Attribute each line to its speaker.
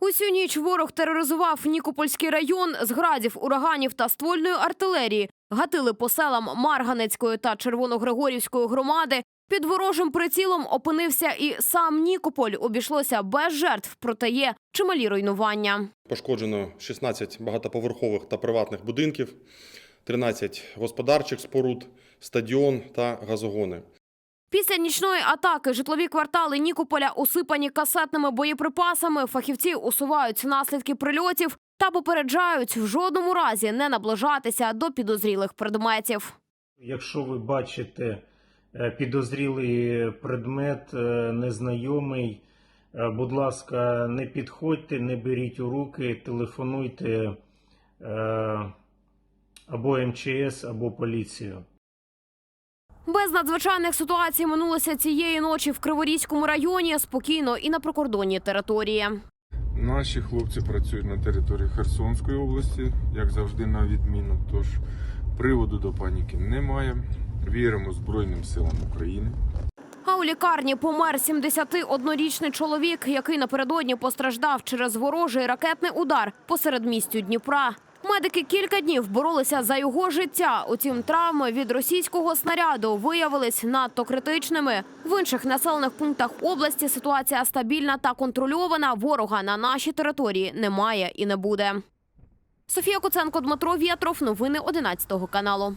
Speaker 1: Усю ніч ворог тероризував Нікопольський район з градів, ураганів та ствольної артилерії. Гатили по селам Марганецької та Червоногригорівської громади. Під ворожим прицілом опинився і сам Нікополь. Обійшлося без жертв, проте є чималі руйнування.
Speaker 2: Пошкоджено 16 багатоповерхових та приватних будинків, 13 господарчих споруд, стадіон та газогони.
Speaker 1: Після нічної атаки житлові квартали Нікополя усипані касетними боєприпасами. Фахівці усувають наслідки прильотів та попереджають в жодному разі не наближатися до підозрілих предметів.
Speaker 3: Якщо ви бачите е, підозрілий предмет, е, незнайомий, е, будь ласка, не підходьте, не беріть у руки, телефонуйте або МЧС, або поліцію.
Speaker 1: Без надзвичайних ситуацій минулося цієї ночі в Криворізькому районі спокійно і на прикордонній території.
Speaker 4: Наші хлопці працюють на території Херсонської області, як завжди, на відміну. Тож приводу до паніки немає. Віримо Збройним силам України.
Speaker 1: А у лікарні помер 71-річний чоловік, який напередодні постраждав через ворожий ракетний удар посеред містю Дніпра. Медики кілька днів боролися за його життя. Утім, травми від російського снаряду виявились надто критичними. В інших населених пунктах області ситуація стабільна та контрольована. Ворога на нашій території немає і не буде. Софія Коценко, Дмитро Вєтров. Новини 11 каналу.